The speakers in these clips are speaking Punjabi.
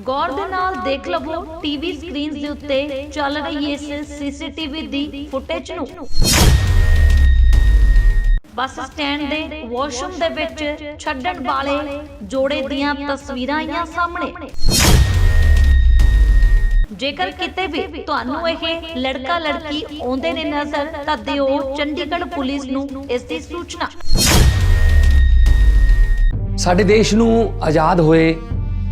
ਗੌਰ ਦੇ ਨਾਲ ਦੇਖ ਲਵੋ ਟੀਵੀ ਸਕਰੀਨਸ ਦੇ ਉੱਤੇ ਚੱਲ ਰਹੀ ਇਸ ਸੀਸੀਟੀਵੀ ਦੀ ਫੁਟੇਜ ਨੂੰ। ਬੱਸ ਸਟੈਂਡ ਦੇ ਵਾਸ਼ਰੂਮ ਦੇ ਵਿੱਚ ਛੱਡਣ ਵਾਲੇ ਜੋੜੇ ਦੀਆਂ ਤਸਵੀਰਾਂ ਆਈਆਂ ਸਾਹਮਣੇ। ਜੇਕਰ ਕਿਤੇ ਵੀ ਤੁਹਾਨੂੰ ਇਹ ਲੜਕਾ ਲੜਕੀ ਆਉਂਦੇ ਨੇ ਨਜ਼ਰ, ਤਾਂ ਦਿਓ ਚੰਡੀਗੜ੍ਹ ਪੁਲਿਸ ਨੂੰ ਇਸ ਦੀ ਸੂਚਨਾ। ਸਾਡੇ ਦੇਸ਼ ਨੂੰ ਆਜ਼ਾਦ ਹੋਏ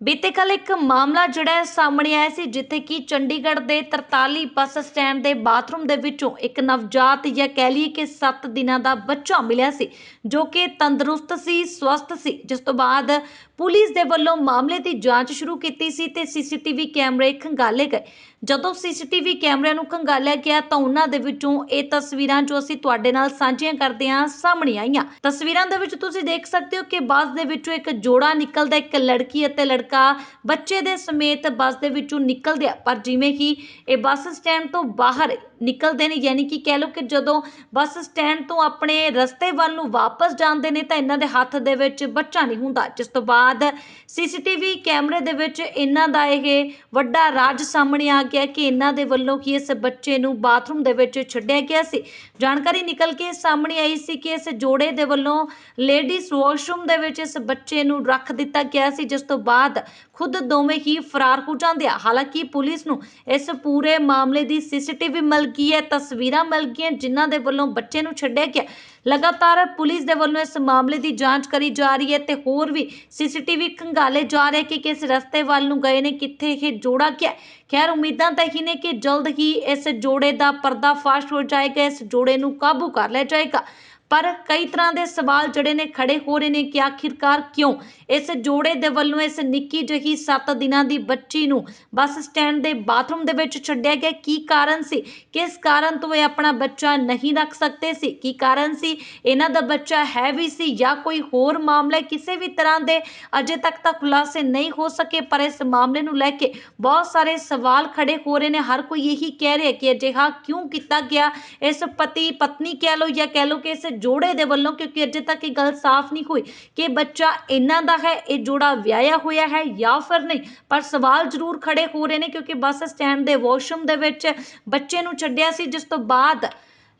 ਬੀਤੇ ਕੱਲ ਇੱਕ ਮਾਮਲਾ ਜਿਹੜਾ ਸਾਹਮਣੇ ਆਇਆ ਸੀ, ਜਿੱਥੇ ਕਿ ਚੰਡੀਗੜ੍ਹ ਦੇ 43 ਬੱਸ ਸਟੈਂਡ ਦੇ ਬਾਥਰੂਮ ਦੇ ਵਿੱਚੋਂ ਇੱਕ ਨਵਜਾਤ ਜਾਂ ਕਹਿ ਲਈਏ ਕਿ 7 ਦਿਨਾਂ ਦਾ ਬੱਚਾ ਮਿਲਿਆ ਸੀ, ਜੋ ਕਿ ਤੰਦਰੁਸਤ ਸੀ, ਸਵਸਥ ਸੀ, ਜਿਸ ਤੋਂ ਬਾਅਦ ਪੁਲਿਸ ਦੇ ਵੱਲੋਂ ਮਾਮਲੇ ਦੀ ਜਾਂਚ ਸ਼ੁਰੂ ਕੀਤੀ ਸੀ ਤੇ ਸੀਸੀਟੀਵੀ ਕੈਮਰੇ ਖੰਗਾਲੇ ਗਏ। ਜਦੋਂ ਸੀਸੀਟੀਵੀ ਕੈਮਰਿਆਂ ਨੂੰ ਖੰਗਾਲਿਆ ਗਿਆ ਤਾਂ ਉਹਨਾਂ ਦੇ ਵਿੱਚੋਂ ਇਹ ਤਸਵੀਰਾਂ ਜੋ ਅਸੀਂ ਤੁਹਾਡੇ ਨਾਲ ਸਾਂਝੀਆਂ ਕਰਦੇ ਹਾਂ, ਸਾਹਮਣੇ ਆਈਆਂ। ਤਸਵੀਰਾਂ ਦੇ ਵਿੱਚ ਤੁਸੀਂ ਦੇਖ ਸਕਦੇ ਹੋ ਕਿ ਬੱਸ ਦੇ ਵਿੱਚੋਂ ਇੱਕ ਜੋੜਾ ਨਿਕਲਦਾ, ਇੱਕ ਲੜਕੀ ਅਤੇ ਲੜਕਾ ਬੱਚੇ ਦੇ ਸਮੇਤ ਬੱਸ ਦੇ ਵਿੱਚੋਂ ਨਿਕਲਦੇ ਆ ਪਰ ਜਿਵੇਂ ਕਿ ਇਹ ਬੱਸ ਸਟੈਂਡ ਤੋਂ ਬਾਹਰ ਨਿਕਲਦੇ ਨੇ, ਯਾਨੀ ਕਿ ਕਹਿ ਲਓ ਕਿ ਜਦੋਂ ਬੱਸ ਸਟੈਂਡ ਤੋਂ ਆਪਣੇ ਰਸਤੇ ਵੱਲ ਨੂੰ ਵਾਪਸ ਜਾਂਦੇ ਨੇ, ਤਾਂ ਇਹਨਾਂ ਦੇ ਹੱਥ ਦੇ ਵਿੱਚ ਬੱਚਾ ਨਹੀਂ ਹੁੰਦਾ। ਜਿਸ ਤੋਂ ਬਾਅਦ ਸੀਸੀਟੀਵੀ ਕੈਮਰੇ ਦੇ ਵਿੱਚ ਇਹਨਾਂ ਦਾ ਇਹ ਵੱਡਾ ਰਾਜ ਸਾਹਮਣੇ ਆ ਗਿਆ ਕਿ ਇਹਨਾਂ ਦੇ ਵੱਲੋਂ ਕਿ ਇਸ ਬੱਚੇ ਨੂੰ ਬਾਥਰੂਮ ਦੇ ਵਿੱਚ ਛੱਡਿਆ ਗਿਆ ਸੀ। ਜਾਣਕਾਰੀ ਨਿਕਲ ਕੇ ਸਾਹਮਣੇ ਆਈ ਸੀ ਕਿ ਇਸ ਜੋੜੇ ਦੇ ਵੱਲੋਂ ਲੇਡੀਜ਼ ਵਾਸ਼ਰੂਮ ਦੇ ਵਿੱਚ ਇਸ ਬੱਚੇ ਨੂੰ ਰੱਖ ਦਿੱਤਾ ਗਿਆ ਸੀ, ਜਿਸ ਤੋਂ ਬਾਅਦ ਖੁਦ ਦੋਵੇਂ ਹੀ ਫਰਾਰ ਹੋ ਜਾਂਦੇ ਆ। ਹਾਲਾਂਕਿ ਪੁਲਿਸ ਨੂੰ ਇਸ ਪੂਰੇ ਮਾਮਲੇ ਦੀ ਸੀਸੀਟੀਵੀ ਮਿਲ ਗਈ ਹੈ, ਤਸਵੀਰਾਂ ਮਿਲ ਗਈਆਂ ਜਿਨ੍ਹਾਂ ਦੇ ਵੱਲੋਂ ਬੱਚੇ ਨੂੰ ਛੱਡਿਆ ਗਿਆ। ਲਗਾਤਾਰ ਪੁਲਿਸ ਦੇ ਵੱਲੋਂ ਇਸ ਮਾਮਲੇ ਦੀ ਜਾਂਚ ਕਰੀ ਜਾ ਰਹੀ ਹੈ ਤੇ ਹੋਰ ਵੀ ਸੀਸੀਟੀਵੀ ਖੰਗਾਲੇ ਜਾ ਰਹੇ ਕਿ ਕਿਸ ਰਸਤੇ ਵੱਲ ਨੂੰ ਗਏ ਨੇ, ਕਿੱਥੇ ਇਹ ਜੋੜਾ ਗਿਆ ਖੈਰ, ਉਮੀਦਾਂ ਤਾਂ ਹੀ ਨੇ ਕਿ ਜਲਦ ਹੀ ਇਸ ਜੋੜੇ ਦਾ ਪਰਦਾਫਾਸ਼ ਹੋ ਜਾਏਗਾ, ਇਸ ਜੋੜੇ ਨੂੰ ਕਾਬੂ ਕਰ ਲਿਆ ਜਾਏਗਾ। ਪਰ ਕਈ ਤਰ੍ਹਾਂ ਦੇ ਸਵਾਲ ਜਿਹੜੇ ਨੇ ਖੜੇ ਹੋ ਰਹੇ ਨੇ ਕਿ ਆਖਿਰਕਾਰ ਕਿਉਂ? ਇਸ ਜੋੜੇ ਦੇ ਵੱਲੋਂ ਇਸ ਨਿੱਕੀ ਜਿਹੀ 7 ਦਿਨਾਂ ਦੀ ਬੱਚੀ ਨੂੰ ਬੱਸ ਸਟੈਂਡ ਦੇ ਬਾਥਰੂਮ ਦੇ ਵਿੱਚ ਛੱਡਿਆ ਗਿਆ। ਕੀ ਕਾਰਨ ਸੀ? ਕਿਸ ਕਾਰਨ ਤੋਂ ਇਹ ਆਪਣਾ ਬੱਚਾ ਨਹੀਂ ਰੱਖ ਸਕਦੇ ਸੀ? ਕੀ ਕਾਰਨ ਸੀ? ਇਹਨਾਂ ਦਾ ਬੱਚਾ ਹੈ ਵੀ ਸੀ ਜਾਂ ਕੋਈ ਹੋਰ ਮਾਮਲਾ ਕਿਸੇ ਵੀ ਤਰ੍ਹਾਂ ਦੇ ਅਜੇ ਤੱਕ ਤਾਂ ਖੁਲਾਸੇ ਨਹੀਂ ਹੋ ਸਕੇ, ਪਰ ਇਸ ਮਾਮਲੇ ਨੂੰ ਲੈ ਕੇ ਬਹੁਤ ਸਾਰੇ ਸਵਾਲ ਖੜੇ ਹੋ ਰਹੇ ਨੇ। ਹਰ ਕੋਈ ਇਹੀ ਕਹਿ ਰਿਹਾ ਕਿ ਅਜਿਹਾ ਕਿਉਂ ਕੀਤਾ ਗਿਆ? ਇਸ ਪਤੀ ਪਤਨੀ ਕਹਿ ਲਓ ਜਾਂ ਕਹਿ ਲਓ ਕਿ ਇਸ ਜੋੜੇ ਦੇ ਵੱਲੋਂ, ਕਿਉਂਕਿ ਅਜੇ ਤੱਕ ਇਹ ਗੱਲ ਸਾਫ਼ ਨਹੀਂ ਹੋਈ ਕਿ ਬੱਚਾ ਇਹਨਾਂ ਦਾ ਹੈ, ਇਹ ਜੋੜਾ ਵਿਆਹਿਆ ਹੋਇਆ ਹੈ ਜਾਂ ਫਿਰ ਨਹੀਂ। ਪਰ ਸਵਾਲ ਜ਼ਰੂਰ ਖੜੇ ਹੋ ਰਹੇ ਨੇ, ਕਿਉਂਕਿ ਬੱਸ ਸਟੈਂਡ ਦੇ ਵਾਸ਼ਰੂਮ ਦੇ ਵਿੱਚ ਬੱਚੇ ਨੂੰ ਛੱਡਿਆ ਸੀ, ਜਿਸ ਤੋਂ ਬਾਅਦ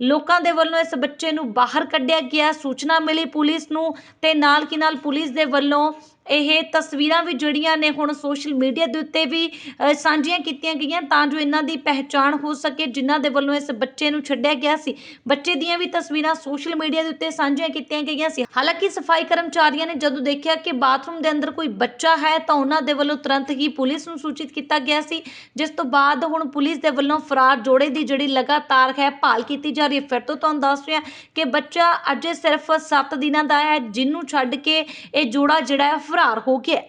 ਲੋਕਾਂ ਦੇ ਵੱਲੋਂ ਇਸ ਬੱਚੇ ਨੂੰ ਬਾਹਰ ਕੱਢਿਆ ਗਿਆ। ਸੂਚਨਾ ਮਿਲੀ ਪੁਲਿਸ ਨੂੰ ਤੇ ਨਾਲ ਕੀ ਨਾਲ ਪੁਲਿਸ ਦੇ ਵੱਲੋਂ ਇਹ ਤਸਵੀਰਾਂ ਵੀ ਜਿਹੜੀਆਂ ਨੇ ਹੁਣ ਸੋਸ਼ਲ ਮੀਡੀਆ ਦੇ ਉੱਤੇ ਵੀ ਸਾਂਝੀਆਂ ਕੀਤੀਆਂ ਗਈਆਂ ਤਾਂ ਜੋ ਇਹਨਾਂ ਦੀ ਪਹਿਚਾਣ ਹੋ ਸਕੇ, ਜਿਨ੍ਹਾਂ ਦੇ ਵੱਲੋਂ ਇਸ ਬੱਚੇ ਨੂੰ ਛੱਡਿਆ ਗਿਆ ਸੀ। ਬੱਚੇ ਦੀਆਂ ਵੀ ਤਸਵੀਰਾਂ ਸੋਸ਼ਲ ਮੀਡੀਆ ਦੇ ਉੱਤੇ ਸਾਂਝੀਆਂ ਕੀਤੀਆਂ ਗਈਆਂ ਸੀ। ਹਾਲਾਂਕਿ ਸਫ਼ਾਈ ਕਰਮਚਾਰੀਆਂ ਨੇ ਜਦੋਂ ਦੇਖਿਆ ਕਿ ਬਾਥਰੂਮ ਦੇ ਅੰਦਰ ਕੋਈ ਬੱਚਾ ਹੈ, ਤਾਂ ਉਹਨਾਂ ਦੇ ਵੱਲੋਂ ਤੁਰੰਤ ਹੀ ਪੁਲਿਸ ਨੂੰ ਸੂਚਿਤ ਕੀਤਾ ਗਿਆ ਸੀ, ਜਿਸ ਤੋਂ ਬਾਅਦ ਹੁਣ ਪੁਲਿਸ ਦੇ ਵੱਲੋਂ ਫਰਾਰ ਜੋੜੇ ਦੀ ਜਿਹੜੀ ਲਗਾਤਾਰ ਹੈ, ਭਾਲ ਕੀਤੀ ਜਾ ਰਹੀ ਹੈ। ਫਿਰ ਤੋਂ ਤੁਹਾਨੂੰ ਦੱਸ ਰਿਹਾ ਕਿ ਬੱਚਾ ਅਜੇ ਸਿਰਫ 7 ਦਿਨਾਂ ਦਾ ਹੈ ਜਿਹਨੂੰ ਛੱਡ ਕੇ ਇਹ ਜੋੜਾ ਜਿਹੜਾ ਹੈ ਫਰਾਰ ਹੋ ਗਿਆ